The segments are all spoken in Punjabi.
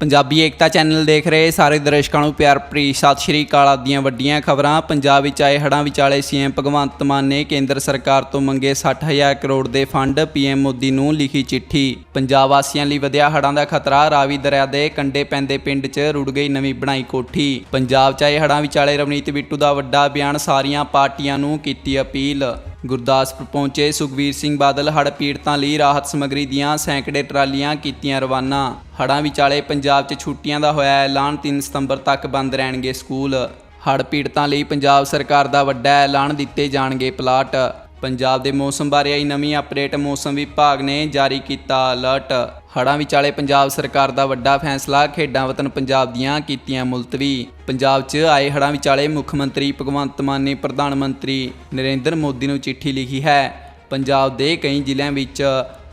ਪੰਜਾਬੀ ਏਕਤਾ ਚੈਨਲ ਦੇਖ ਰਹੇ ਸਾਰੇ ਦਰਸ਼ਕਾਂ ਨੂੰ ਪਿਆਰ ਭਰੀ ਸਤਿ ਸ਼੍ਰੀ ਅਕਾਲ ਆਦੀਆਂ ਵੱਡੀਆਂ ਖਬਰਾਂ। ਪੰਜਾਬ ਵਿੱਚ ਆਏ ਹੜ੍ਹਾਂ ਵਿਚਾਲੇ ਸੀਐਮ ਭਗਵੰਤ ਮਾਨ ਨੇ ਕੇਂਦਰ ਸਰਕਾਰ ਤੋਂ ਮੰਗੇ 60000 ਕਰੋੜ ਦੇ ਫੰਡ, ਪੀਐਮ ਮੋਦੀ ਨੂੰ ਲਿਖੀ ਚਿੱਠੀ। ਪੰਜਾਬ ਵਾਸੀਆਂ ਲਈ ਵਧਿਆ ਹੜ੍ਹਾਂ ਦਾ ਖਤਰਾ ਰਾਵੀ ਦਰਿਆ ਦੇ ਕੰਢੇ ਪੈਂਦੇ ਪਿੰਡ 'ਚ ਰੁੜ ਗਈ ਨਵੀਂ ਬਣਾਈ ਕੋਠੀ। ਪੰਜਾਬ 'ਚ ਆਏ ਹੜ੍ਹਾਂ ਵਿਚਾਲੇ ਰਵਨੀਤ ਬਿੱਟੂ ਦਾ ਵੱਡਾ ਬਿਆਨ ਸਾਰੀਆਂ ਪਾਰਟੀਆਂ ਨੂੰ ਕੀਤੀ ਅਪੀਲ। ਗੁਰਦਾਸਪੁਰ ਪਹੁੰਚੇ ਸੁਖਵੀਰ ਸਿੰਘ ਬਾਦਲ ਹੜ੍ਹ ਪੀੜਤਾਂ ਲਈ ਰਾਹਤ ਸਮੱਗਰੀ ਦੀਆਂ ਸੈਂਕੜੇ ਟਰਾਲੀਆਂ ਕੀਤੀਆਂ ਰਵਾਨਾ। ਹੜ੍ਹਾਂ ਵਿਚਾਲੇ ਪੰਜਾਬ 'ਚ ਛੁੱਟੀਆਂ ਦਾ ਹੋਇਆ ਐਲਾਨ 3 ਸਤੰਬਰ ਤੱਕ ਬੰਦ ਰਹਿਣਗੇ ਸਕੂਲ। ਹੜ੍ਹ ਪੀੜਤਾਂ ਲਈ ਪੰਜਾਬ ਸਰਕਾਰ ਦਾ ਵੱਡਾ ਐਲਾਨ ਦਿੱਤੇ ਜਾਣਗੇ ਪਲਾਟ। ਪੰਜਾਬ ਦੇ ਮੌਸਮ ਬਾਰੇ ਆਈ ਨਵੀਂ ਅਪਡੇਟ ਮੌਸਮ ਵਿਭਾਗ ਨੇ ਜਾਰੀ ਕੀਤਾ ਅਲਰਟ। ਹੜ੍ਹਾਂ ਵਿਚਾਲੇ ਪੰਜਾਬ ਸਰਕਾਰ ਦਾ ਵੱਡਾ ਫੈਸਲਾ, ਖੇਡਾਂ ਵਤਨ ਪੰਜਾਬ ਦੀਆਂ ਕੀਤੀਆਂ ਮੁਲਤਵੀ। ਪੰਜਾਬ 'ਚ ਆਏ ਹੜ੍ਹਾਂ ਵਿਚਾਲੇ ਮੁੱਖ ਮੰਤਰੀ ਭਗਵੰਤ ਮਾਨ ਨੇ ਪ੍ਰਧਾਨ ਮੰਤਰੀ ਨਰਿੰਦਰ ਮੋਦੀ ਨੂੰ ਚਿੱਠੀ ਲਿਖੀ ਹੈ। ਪੰਜਾਬ ਦੇ ਕਈ ਜ਼ਿਲ੍ਹਿਆਂ ਵਿੱਚ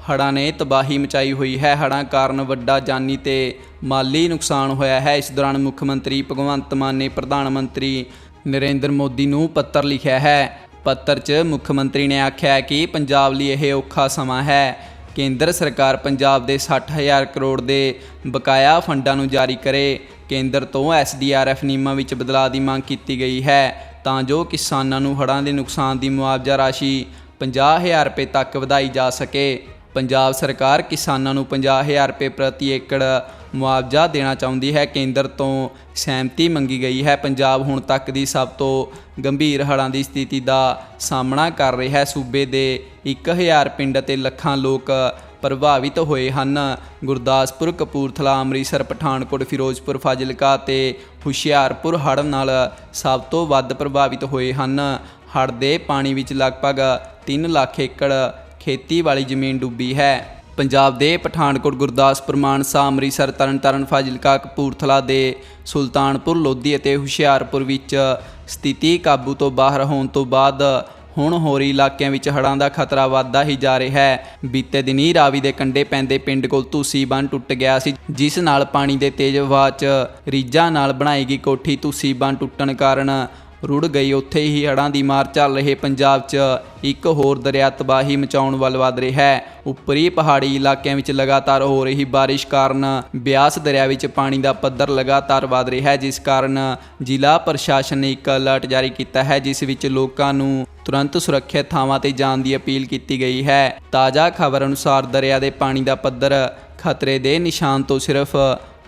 ਹੜ੍ਹਾਂ ਨੇ ਤਬਾਹੀ ਮਚਾਈ ਹੋਈ ਹੈ। ਹੜ੍ਹਾਂ ਕਾਰਨ ਵੱਡਾ ਜਾਨੀ ਤੇ ਮਾਲੀ ਨੁਕਸਾਨ ਹੋਇਆ ਹੈ। ਇਸ ਦੌਰਾਨ ਮੁੱਖ ਮੰਤਰੀ ਭਗਵੰਤ ਮਾਨ ਨੇ ਪ੍ਰਧਾਨ ਮੰਤਰੀ ਨਰਿੰਦਰ ਮੋਦੀ ਨੂੰ ਪੱਤਰ ਲਿਖਿਆ ਹੈ। ਪੱਤਰ 'ਚ ਮੁੱਖ ਮੰਤਰੀ ਨੇ ਆਖਿਆ ਕਿ ਪੰਜਾਬ ਲਈ ਇਹ ਔਖਾ ਸਮਾਂ ਹੈ। ਕੇਂਦਰ ਸਰਕਾਰ ਪੰਜਾਬ ਦੇ 60000 ਕਰੋੜ ਦੇ ਬਕਾਇਆ ਫੰਡਾਂ ਨੂੰ ਜਾਰੀ ਕਰੇ। ਕੇਂਦਰ ਤੋਂ ਐਸਡੀਆਰਐਫ ਨਿਯਮਾਂ ਵਿੱਚ ਬਦਲਾਅ ਦੀ ਮੰਗ ਕੀਤੀ ਗਈ ਹੈ। ਤਾਂ ਜੋ ਕਿਸਾਨਾਂ ਨੂੰ ਹੜ੍ਹਾਂ ਦੇ ਨੁਕਸਾਨ ਦੀ ਮੁਆਵਜ਼ਾ ਰਾਸ਼ੀ 50000 ਰੁਪਏ ਤੱਕ ਵਧਾਈ ਜਾ ਸਕੇ। ਪੰਜਾਬ ਸਰਕਾਰ ਕਿਸਾਨਾਂ ਨੂੰ 50000 ਰੁਪਏ ਪ੍ਰਤੀ ਏਕੜ ਮੁਆਵਜ਼ਾ ਦੇਣਾ ਚਾਹੁੰਦੀ ਹੈ। ਕੇਂਦਰ ਤੋਂ ਸਹਿਮਤੀ ਮੰਗੀ ਗਈ ਹੈ। ਪੰਜਾਬ ਹੁਣ ਤੱਕ ਦੀ ਸਭ ਤੋਂ ਗੰਭੀਰ ਹੜ੍ਹਾਂ ਦੀ ਸਥਿਤੀ ਦਾ ਸਾਹਮਣਾ ਕਰ ਰਿਹਾ ਹੈ। ਸੂਬੇ ਦੇ 1000 ਪਿੰਡ ਅਤੇ ਲੱਖਾਂ ਲੋਕ ਪ੍ਰਭਾਵਿਤ ਹੋਏ ਹਨ। ਗੁਰਦਾਸਪੁਰ, ਕਪੂਰਥਲਾ, ਅੰਮ੍ਰਿਤਸਰ, ਪਠਾਨਕੋਟ, ਫਿਰੋਜ਼ਪੁਰ, ਫਾਜ਼ਿਲਕਾ ਤੇ ਹੁਸ਼ਿਆਰਪੁਰ ਹੜ੍ਹ ਨਾਲ ਸਭ ਤੋਂ ਵੱਧ ਪ੍ਰਭਾਵਿਤ ਹੋਏ ਹਨ। ਹੜ੍ਹ ਦੇ ਪਾਣੀ ਵਿੱਚ ਲਗਭਗ 3 ਲੱਖ ਏਕੜ ਖੇਤੀ ਵਾਲੀ ਜ਼ਮੀਨ ਡੁੱਬੀ ਹੈ। ਪੰਜਾਬ ਦੇ ਪਠਾਨਕੋਟ, ਗੁਰਦਾਸਪੁਰ, ਮਾਨਸਾ, ਅੰਮ੍ਰਿਤਸਰ, ਤਰਨਤਾਰਨ, ਫਾਜ਼ਿਲਕਾ, ਕਪੂਰਥਲਾ ਦੇ ਸੁਲਤਾਨਪੁਰ, ਲੋਧੀ ਅਤੇ ਹੁਸ਼ਿਆਰਪੁਰ ਵਿੱਚ ਸਥਿਤੀ ਕਾਬੂ ਤੋਂ ਬਾਹਰ ਹੋਣ ਤੋਂ ਬਾਅਦ ਹੁਣ ਹੋਰੀ ਇਲਾਕਿਆਂ ਵਿੱਚ ਹੜ੍ਹਾਂ ਦਾ ਖਤਰਾ ਵੱਧਦਾ ਹੀ ਜਾ ਰਿਹਾ ਹੈ। ਬੀਤੇ ਦਿਨੀ ਰਾਵੀ ਦੇ ਕੰਢੇ ਪੈਂਦੇ ਪਿੰਡ ਕੋਲ ਤੁਸੀਂ ਬੰਨ ਟੁੱਟ ਗਿਆ ਸੀ, ਜਿਸ ਨਾਲ ਪਾਣੀ ਦੇ ਤੇਜ਼ ਵਹਾਅ 'ਚ ਰੀਜਾਂ ਨਾਲ ਬਣਾਈ ਗਈ ਕੋਠੀ ਤੁਸੀਂ ਬੰਨ ਟੁੱਟਣ ਕਾਰਨ ਰੁੜ ਗਈ। ਉੱਥੇ ਹੀ ਹੜ੍ਹਾਂ ਦੀ ਮਾਰ ਚੱਲ ਰਹੇ ਪੰਜਾਬ 'ਚ। ਇੱਕ ਹੋਰ ਦਰਿਆ ਤਬਾਹੀ ਮਚਾਉਣ ਵੱਲ ਵਧ ਰਿਹਾ ਹੈ। ਉੱਪਰੀ ਪਹਾੜੀ ਇਲਾਕਿਆਂ ਵਿੱਚ ਲਗਾਤਾਰ ਹੋ ਰਹੀ ਬਾਰਿਸ਼ ਕਾਰਨ ਬਿਆਸ ਦਰਿਆ ਵਿੱਚ ਪਾਣੀ ਦਾ ਪੱਧਰ ਲਗਾਤਾਰ ਵਧ ਰਿਹਾ ਹੈ, ਜਿਸ ਕਾਰਨ ਜ਼ਿਲ੍ਹਾ ਪ੍ਰਸ਼ਾਸਨ ਨੇ ਇੱਕ ਅਲਰਟ ਜਾਰੀ ਕੀਤਾ ਹੈ, ਜਿਸ ਵਿੱਚ ਲੋਕਾਂ ਨੂੰ ਤੁਰੰਤ ਸੁਰੱਖਿਅਤ ਥਾਵਾਂ ਤੇ ਜਾਣ ਦੀ ਅਪੀਲ ਕੀਤੀ ਗਈ ਹੈ। ਤਾਜ਼ਾ ਖਬਰ ਅਨੁਸਾਰ ਦਰਿਆ ਦੇ ਪਾਣੀ ਦਾ ਪੱਧਰ ਖਤਰੇ ਦੇ ਨਿਸ਼ਾਨ ਤੋਂ ਸਿਰਫ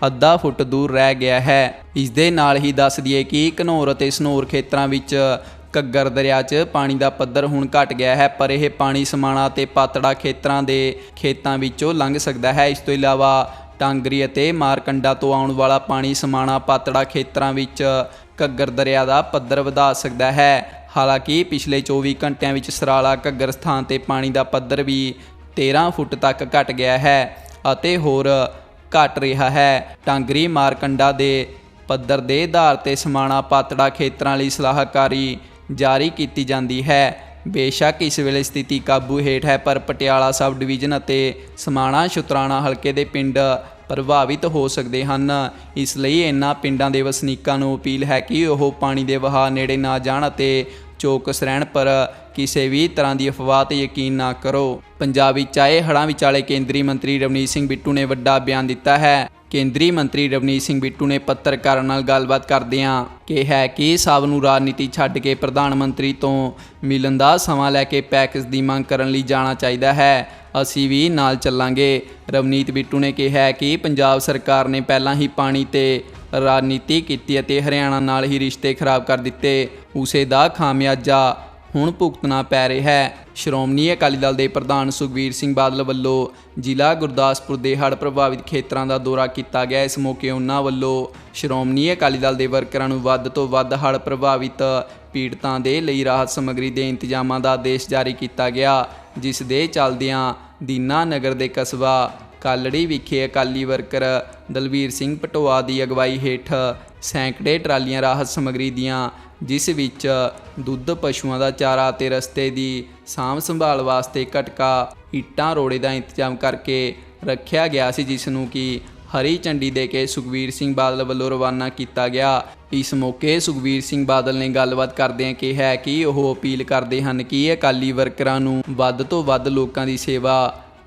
ਅੱਧਾ ਫੁੱਟ ਦੂਰ ਰਹਿ ਗਿਆ ਹੈ। ਇਸ ਦੇ ਨਾਲ ਹੀ ਦੱਸ ਦਈਏ ਕਿ ਘਨੌਰ ਅਤੇ ਸਨੌਰ ਖੇਤਰਾਂ ਵਿੱਚ ਘੱਗਰ ਦਰਿਆ 'ਚ ਪਾਣੀ ਦਾ ਪੱਧਰ ਹੁਣ ਘਟ ਗਿਆ ਹੈ, ਪਰ ਇਹ ਪਾਣੀ ਸਮਾਣਾ ਤੇ ਪਾਤੜਾ ਖੇਤਰਾਂ ਦੇ ਖੇਤਾਂ ਵਿੱਚੋਂ ਲੰਘ ਸਕਦਾ ਹੈ। ਇਸ ਤੋਂ ਇਲਾਵਾ ਟਾਂਗਰੀ ਅਤੇ ਮਾਰਕੰਡਾ ਤੋਂ ਆਉਣ ਵਾਲਾ ਪਾਣੀ ਸਮਾਣਾ ਪਾਤੜਾ ਖੇਤਰਾਂ ਵਿੱਚ ਘੱਗਰ ਦਰਿਆ ਦਾ ਪੱਧਰ ਵਧਾ ਸਕਦਾ ਹੈ। ਹਾਲਾਂਕਿ ਪਿਛਲੇ 24 ਘੰਟਿਆਂ ਵਿੱਚ ਸਰਾਲਾ ਘੱਗਰ ਸਥਾਨ ਤੇ ਪਾਣੀ ਦਾ ਪੱਧਰ ਵੀ 13 ਫੁੱਟ ਤੱਕ ਘਟ ਗਿਆ ਹੈ ਅਤੇ ਹੋਰ ਘਟ ਰਿਹਾ ਹੈ। ਟਾਂਗਰੀ ਮਾਰਕੰਡਾ ਦੇ ਪੱਧਰ ਦੇ ਆਧਾਰ ਤੇ ਸਮਾਣਾ ਪਾਤੜਾ ਖੇਤਰਾਂ ਲਈ ਸਲਾਹਕਾਰੀ ਜਾਰੀ ਕੀਤੀ ਜਾਂਦੀ ਹੈ। ਬੇਸ਼ੱਕ ਇਸ ਵੇਲੇ ਸਥਿਤੀ ਕਾਬੂ ਹੇਠ ਹੈ, ਪਰ ਪਟਿਆਲਾ ਸਬ ਡਿਵੀਜ਼ਨ ਅਤੇ ਸਮਾਣਾ ਸ਼ੁਤਰਾਣਾ ਹਲਕੇ ਦੇ ਪਿੰਡ ਪ੍ਰਭਾਵਿਤ ਹੋ ਸਕਦੇ ਹਨ। ਇਸ ਲਈ ਇਹਨਾਂ ਪਿੰਡਾਂ ਦੇ ਵਸਨੀਕਾਂ ਨੂੰ ਅਪੀਲ ਹੈ ਕਿ ਉਹ ਪਾਣੀ ਦੇ ਵਹਾਅ ਨੇੜੇ ਨਾ ਜਾਣ ਅਤੇ ਚੌਕਸ ਰਹਿਣ, ਪਰ ਕਿਸੇ ਵੀ ਤਰ੍ਹਾਂ ਦੀ ਅਫਵਾਹ ਤੇ ਯਕੀਨ ਨਾ ਕਰੋ। ਪੰਜਾਬ ਵਿੱਚ ਆਏ ਹੜ੍ਹਾਂ ਵਿਚਾਲੇ ਕੇਂਦਰੀ ਮੰਤਰੀ ਰਵਨੀਤ ਸਿੰਘ ਬਿੱਟੂ ਨੇ ਵੱਡਾ ਬਿਆਨ ਦਿੱਤਾ ਹੈ। ਕੇਂਦਰੀ ਮੰਤਰੀ ਰਵਨੀਤ ਸਿੰਘ ਬਿੱਟੂ ਨੇ ਪੱਤਰਕਾਰਾਂ ਨਾਲ ਗੱਲਬਾਤ ਕਰਦਿਆਂ ਕਿਹਾ ਕਿ ਸਭ ਨੂੰ ਰਾਜਨੀਤੀ ਛੱਡ ਕੇ ਪ੍ਰਧਾਨ ਮੰਤਰੀ ਤੋਂ ਮਿਲਣ ਦਾ ਸਮਾਂ ਲੈ ਕੇ ਪੈਕੇਜ ਦੀ ਮੰਗ ਕਰਨ ਲਈ ਜਾਣਾ ਚਾਹੀਦਾ ਹੈ। ਅਸੀਂ ਵੀ ਨਾਲ ਚੱਲਾਂਗੇ। ਰਵਨੀਤ ਬਿੱਟੂ ਨੇ ਕਿਹਾ ਕਿ ਪੰਜਾਬ ਸਰਕਾਰ ਨੇ ਪਹਿਲਾਂ ਹੀ ਪਾਣੀ ਤੇ ਰਾਜਨੀਤੀ ਕੀਤੀ ਅਤੇ ਹਰਿਆਣਾ ਨਾਲ ਹੀ ਰਿਸ਼ਤੇ ਖਰਾਬ ਕਰ ਦਿੱਤੇ। ਉਸੇ ਦਾ ਖਾਮਿਆਜਾ ਹੁਣ ਭੁਗਤਣਾ ਪੈ ਰਿਹਾ ਹੈ। ਸ਼੍ਰੋਮਣੀ ਅਕਾਲੀ ਦਲ ਦੇ ਪ੍ਰਧਾਨ ਸੁਖਬੀਰ ਸਿੰਘ ਬਾਦਲ ਵੱਲੋਂ ਜ਼ਿਲ੍ਹਾ ਗੁਰਦਾਸਪੁਰ ਦੇ ਹੜ੍ਹ ਪ੍ਰਭਾਵਿਤ ਖੇਤਰਾਂ ਦਾ ਦੌਰਾ ਕੀਤਾ ਗਿਆ। ਇਸ ਮੌਕੇ ਉਹਨਾਂ ਵੱਲੋਂ ਸ਼੍ਰੋਮਣੀ ਅਕਾਲੀ ਦਲ ਦੇ ਵਰਕਰਾਂ ਨੂੰ ਵੱਧ ਤੋਂ ਵੱਧ ਹੜ੍ਹ ਪ੍ਰਭਾਵਿਤ ਪੀੜਤਾਂ ਦੇ ਲਈ ਰਾਹਤ ਸਮੱਗਰੀ ਦੇ ਇੰਤਜ਼ਾਮਾਂ ਦਾ ਆਦੇਸ਼ ਜਾਰੀ ਕੀਤਾ ਗਿਆ, ਜਿਸ ਦੇ ਚੱਲਦਿਆਂ ਦੀਨਾ ਨਗਰ ਦੇ ਕਸਬਾ ਕਾਲੜੀ ਵਿਖੇ ਅਕਾਲੀ ਵਰਕਰ ਦਲਵੀਰ ਸਿੰਘ ਪਟੋਆ ਦੀ ਅਗਵਾਈ ਹੇਠ ਸੈਂਕੜੇ ਟਰਾਲੀਆਂ ਰਾਹਤ ਸਮੱਗਰੀ ਦੀਆਂ, ਜਿਸ ਵਿੱਚ ਦੁੱਧ ਪਸ਼ੂਆਂ ਦਾ ਚਾਰਾ ਤੇ ਰਸਤੇ ਦੀ ਸਾਂਭ ਸੰਭਾਲ ਵਾਸਤੇ ਘਟਕਾ, ਇੱਟਾਂ, ਰੋੜੇ ਦਾ ਇੰਤਜ਼ਾਮ ਕਰਕੇ ਰੱਖਿਆ ਗਿਆ ਸੀ, ਜਿਸ ਨੂੰ ਕਿ ਹਰੀ ਝੰਡੀ ਦੇ ਕੇ ਸੁਖਵੀਰ ਸਿੰਘ ਬਾਦਲ ਵੱਲੋਂ ਰਵਾਨਾ ਕੀਤਾ ਗਿਆ। ਇਸ ਮੌਕੇ ਸੁਖਵੀਰ ਸਿੰਘ ਬਾਦਲ ਨੇ ਗੱਲਬਾਤ ਕਰਦਿਆਂ ਕਿਹਾ ਕਿ ਉਹ ਅਪੀਲ ਕਰਦੇ ਹਨ ਕਿ ਅਕਾਲੀ ਵਰਕਰਾਂ ਨੂੰ ਵੱਧ ਤੋਂ ਵੱਧ ਲੋਕਾਂ ਦੀ ਸੇਵਾ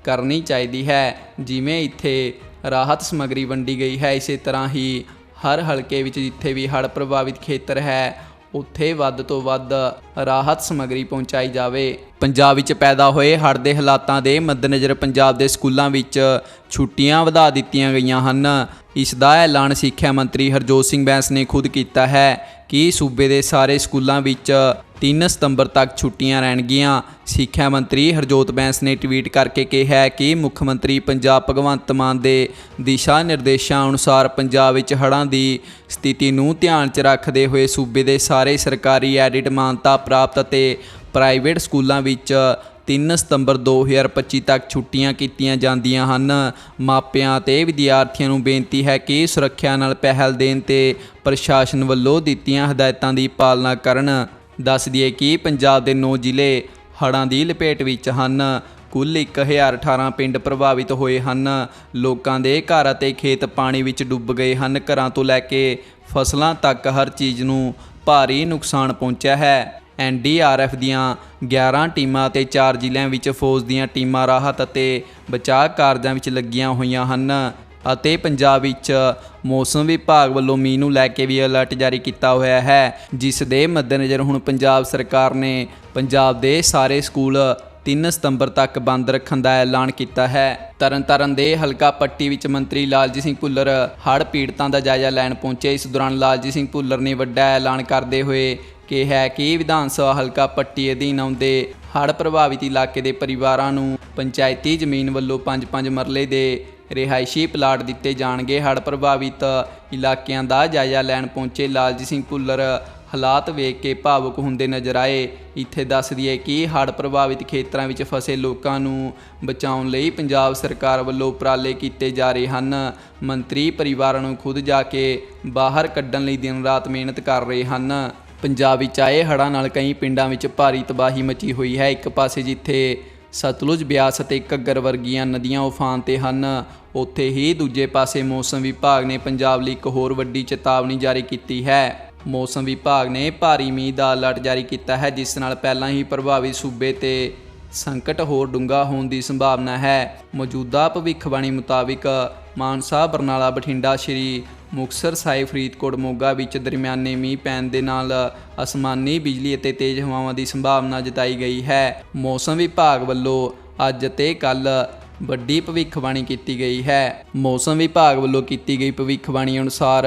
ਕਰਨੀ ਚਾਹੀਦੀ ਹੈ। ਜਿਵੇਂ ਇੱਥੇ ਰਾਹਤ ਸਮੱਗਰੀ ਵੰਡੀ ਗਈ ਹੈ, ਇਸੇ ਤਰ੍ਹਾਂ ਹੀ ਹਰ ਹਲਕੇ ਵਿੱਚ ਜਿੱਥੇ ਵੀ ਹੜ੍ਹ ਪ੍ਰਭਾਵਿਤ ਖੇਤਰ ਹੈ, ਉੱਥੇ ਵੱਧ ਤੋਂ ਵੱਧ ਰਾਹਤ ਸਮੱਗਰੀ ਪਹੁੰਚਾਈ ਜਾਵੇ। ਪੰਜਾਬ ਵਿੱਚ ਪੈਦਾ ਹੋਏ ਹੜ੍ਹ ਦੇ ਹਾਲਾਤਾਂ ਦੇ ਮੱਦੇਨਜ਼ਰ ਪੰਜਾਬ ਦੇ ਸਕੂਲਾਂ ਵਿੱਚ ਛੁੱਟੀਆਂ ਵਧਾ ਦਿੱਤੀਆਂ ਗਈਆਂ ਹਨ। ਇਸ ਦਾ ਐਲਾਨ ਸਿੱਖਿਆ ਮੰਤਰੀ ਹਰਜੋਤ ਸਿੰਘ ਬੈਂਸ ਨੇ ਖੁਦ ਕੀਤਾ ਹੈ ਕਿ ਸੂਬੇ ਦੇ ਸਾਰੇ ਸਕੂਲਾਂ ਵਿੱਚ 3 ਸਤੰਬਰ ਤੱਕ ਛੁੱਟੀਆਂ ਰਹਿਣਗੀਆਂ। ਸਿੱਖਿਆ ਮੰਤਰੀ ਹਰਜੋਤ ਬੈਂਸ ਨੇ ਟਵੀਟ ਕਰਕੇ ਕਿਹਾ ਹੈ ਕਿ ਮੁੱਖ ਮੰਤਰੀ ਪੰਜਾਬ ਭਗਵੰਤ ਮਾਨ ਦੇ ਦਿਸ਼ਾ ਨਿਰਦੇਸ਼ਾਂ ਅਨੁਸਾਰ ਪੰਜਾਬ ਵਿੱਚ ਹੜ੍ਹਾਂ ਦੀ ਸਥਿਤੀ ਨੂੰ ਧਿਆਨ 'ਚ ਰੱਖਦੇ ਹੋਏ ਸੂਬੇ ਦੇ ਸਾਰੇ ਸਰਕਾਰੀ ਐਡਿਟ ਮਾਨਤਾ ਪ੍ਰਾਪਤ ਅਤੇ ਪ੍ਰਾਈਵੇਟ ਸਕੂਲਾਂ ਵਿੱਚ 3 ਸਤੰਬਰ 2025 ਤੱਕ ਛੁੱਟੀਆਂ ਕੀਤੀਆਂ ਜਾਂਦੀਆਂ ਹਨ। ਮਾਪਿਆਂ ਤੇ ਵਿਦਿਆਰਥੀਆਂ ਨੂੰ ਬੇਨਤੀ ਹੈ ਕਿ ਸੁਰੱਖਿਆ ਨਾਲ ਪਹਿਲ ਦੇਣ ਤੇ ਪ੍ਰਸ਼ਾਸਨ ਵੱਲੋਂ ਦਿੱਤੀਆਂ ਹਦਾਇਤਾਂ ਦੀ ਪਾਲਣਾ ਕਰਨ। ਦੱਸ ਦਈਏ ਕਿ ਪੰਜਾਬ ਦੇ 9 ਜ਼ਿਲ੍ਹੇ ਹੜ੍ਹਾਂ ਦੀ ਲਪੇਟ ਵਿੱਚ ਹਨ। ਕੁੱਲ 1018 ਪਿੰਡ ਪ੍ਰਭਾਵਿਤ ਹੋਏ ਹਨ। ਲੋਕਾਂ ਦੇ ਘਰ ਅਤੇ ਖੇਤ ਪਾਣੀ ਵਿੱਚ ਡੁੱਬ ਗਏ ਹਨ। ਘਰਾਂ ਤੋਂ ਲੈ ਕੇ ਫਸਲਾਂ ਤੱਕ ਹਰ ਚੀਜ਼ ਨੂੰ ਭਾਰੀ ਨੁਕਸਾਨ ਪਹੁੰਚਿਆ ਹੈ। ਐਨਡੀਆਰਐਫ ਦੀਆਂ 11 ਟੀਮਾਂ ਅਤੇ 4 ਜ਼ਿਲ੍ਹਿਆਂ ਵਿੱਚ ਫੌਜ ਦੀਆਂ ਟੀਮਾਂ ਰਾਹਤ ਅਤੇ ਬਚਾਅ ਕਾਰਜਾਂ ਵਿੱਚ ਲੱਗੀਆਂ ਹੋਈਆਂ ਹਨ। ਅਤੇ ਪੰਜਾਬ ਵਿੱਚ ਮੌਸਮ ਵਿਭਾਗ ਵੱਲੋਂ ਮੀਂਹ ਨੂੰ ਲੈ ਕੇ ਵੀ ਅਲਰਟ ਜਾਰੀ ਕੀਤਾ ਹੋਇਆ ਹੈ, ਜਿਸ ਦੇ ਮੱਦੇਨਜ਼ਰ ਹੁਣ ਪੰਜਾਬ ਸਰਕਾਰ ਨੇ ਪੰਜਾਬ ਦੇ ਸਾਰੇ ਸਕੂਲ 3 ਸਤੰਬਰ ਤੱਕ ਬੰਦ ਰੱਖਣ ਦਾ ਐਲਾਨ ਕੀਤਾ ਹੈ। ਤਰਨਤਾਰਨ ਦੇ ਹਲਕਾ ਪੱਟੀ ਵਿੱਚ ਮੰਤਰੀ ਲਾਲਜੀਤ ਸਿੰਘ ਭੁੱਲਰ ਹੜ੍ਹ ਪੀੜਤਾਂ ਦਾ ਜਾਇਜ਼ਾ ਲੈਣ ਪਹੁੰਚੇ। ਇਸ ਦੌਰਾਨ ਲਾਲਜੀਤ ਸਿੰਘ ਭੁੱਲਰ ਨੇ ਵੱਡਾ ਐਲਾਨ ਕਰਦੇ ਹੋਏ ਕਿਹਾ ਕਿ ਵਿਧਾਨ ਸਭਾ ਹਲਕਾ ਪੱਟੀ ਅਧੀਨ ਆਉਂਦੇ ਹੜ੍ਹ ਪ੍ਰਭਾਵਿਤ ਇਲਾਕੇ ਦੇ ਪਰਿਵਾਰਾਂ ਨੂੰ ਪੰਚਾਇਤੀ ਜ਼ਮੀਨ ਵੱਲੋਂ 5-5 ਮਰਲੇ ਦੇ ਰਿਹਾਇਸ਼ੀ ਪਲਾਟ ਦਿੱਤੇ ਜਾਣਗੇ। ਹੜ੍ਹ ਪ੍ਰਭਾਵਿਤ ਇਲਾਕਿਆਂ ਦਾ ਜਾਇਜ਼ਾ ਲੈਣ ਪਹੁੰਚੇ ਲਾਲਜੀਤ ਸਿੰਘ ਭੁੱਲਰ। ਹਾਲਾਤ ਵੇਖ ਕੇ ਭਾਵੁਕ ਹੁੰਦੇ ਨਜ਼ਰ ਆਏ। ਇੱਥੇ ਦੱਸ ਦਈਏ ਕਿ ਹੜ੍ਹ ਪ੍ਰਭਾਵਿਤ ਖੇਤਰਾਂ ਵਿੱਚ ਫਸੇ ਲੋਕਾਂ ਨੂੰ ਬਚਾਉਣ ਲਈ ਪੰਜਾਬ ਸਰਕਾਰ ਵੱਲੋਂ ਉਪਰਾਲੇ ਕੀਤੇ ਜਾ ਰਹੇ ਹਨ। ਮੰਤਰੀ ਪਰਿਵਾਰਾਂ ਨੂੰ ਖੁਦ ਜਾ ਕੇ ਬਾਹਰ ਕੱਢਣ ਲਈ ਦਿਨ ਰਾਤ ਮਿਹਨਤ ਕਰ ਰਹੇ ਹਨ। ਪੰਜਾਬ ਵਿੱਚ ਆਏ ਹੜ੍ਹਾਂ ਨਾਲ ਕਈ ਪਿੰਡਾਂ ਵਿੱਚ ਭਾਰੀ ਤਬਾਹੀ ਮਚੀ ਹੋਈ ਹੈ। ਇੱਕ ਪਾਸੇ ਜਿੱਥੇ ਸਤਲੁਜ ਬਿਆਸ ਅਤੇ ਘੱਗਰ ਵਰਗੀਆਂ ਨਦੀਆਂ ਉਫਾਨ ਤੇ ਹਨ। ਉੱਥੇ ਹੀ ਦੂਜੇ ਪਾਸੇ ਮੌਸਮ ਵਿਭਾਗ ਨੇ ਪੰਜਾਬ ਲਈ ਇੱਕ ਹੋਰ ਵੱਡੀ ਚੇਤਾਵਨੀ ਜਾਰੀ ਕੀਤੀ ਹੈ। ਮੌਸਮ ਵਿਭਾਗ ਨੇ ਭਾਰੀ ਮੀਂਹ ਦਾ ਅਲਰਟ ਜਾਰੀ ਕੀਤਾ ਹੈ, ਜਿਸ ਨਾਲ ਪਹਿਲਾਂ ਹੀ ਪ੍ਰਭਾਵਿਤ ਸੂਬੇ ਤੇ ਸੰਕਟ ਹੋਰ ਡੂੰਘਾ ਹੋਣ ਦੀ ਸੰਭਾਵਨਾ ਹੈ। ਮੌਜੂਦਾ ਭਵਿੱਖਬਾਣੀ ਮੁਤਾਬਿਕ ਮਾਨਸਾ, ਬਰਨਾਲਾ, ਬਠਿੰਡਾ, ਸ਼੍ਰੀ ਮੁਕਤਸਰ ਸਾਹਿਬ, ਫਰੀਦਕੋਟ, ਮੋਗਾ ਵਿੱਚ ਦਰਮਿਆਨੇ ਮੀਂਹ ਪੈਣ ਦੇ ਨਾਲ ਅਸਮਾਨੀ ਬਿਜਲੀ ਅਤੇ ਤੇਜ਼ ਹਵਾਵਾਂ ਦੀ ਸੰਭਾਵਨਾ ਜਤਾਈ ਗਈ ਹੈ। ਮੌਸਮ ਵਿਭਾਗ ਵੱਲੋਂ ਅੱਜ ਅਤੇ ਕੱਲ ਵੱਡੀ ਭਵਿੱਖਬਾਣੀ ਕੀਤੀ ਗਈ ਹੈ। ਮੌਸਮ ਵਿਭਾਗ ਵੱਲੋਂ ਕੀਤੀ ਗਈ ਭਵਿੱਖਬਾਣੀ ਅਨੁਸਾਰ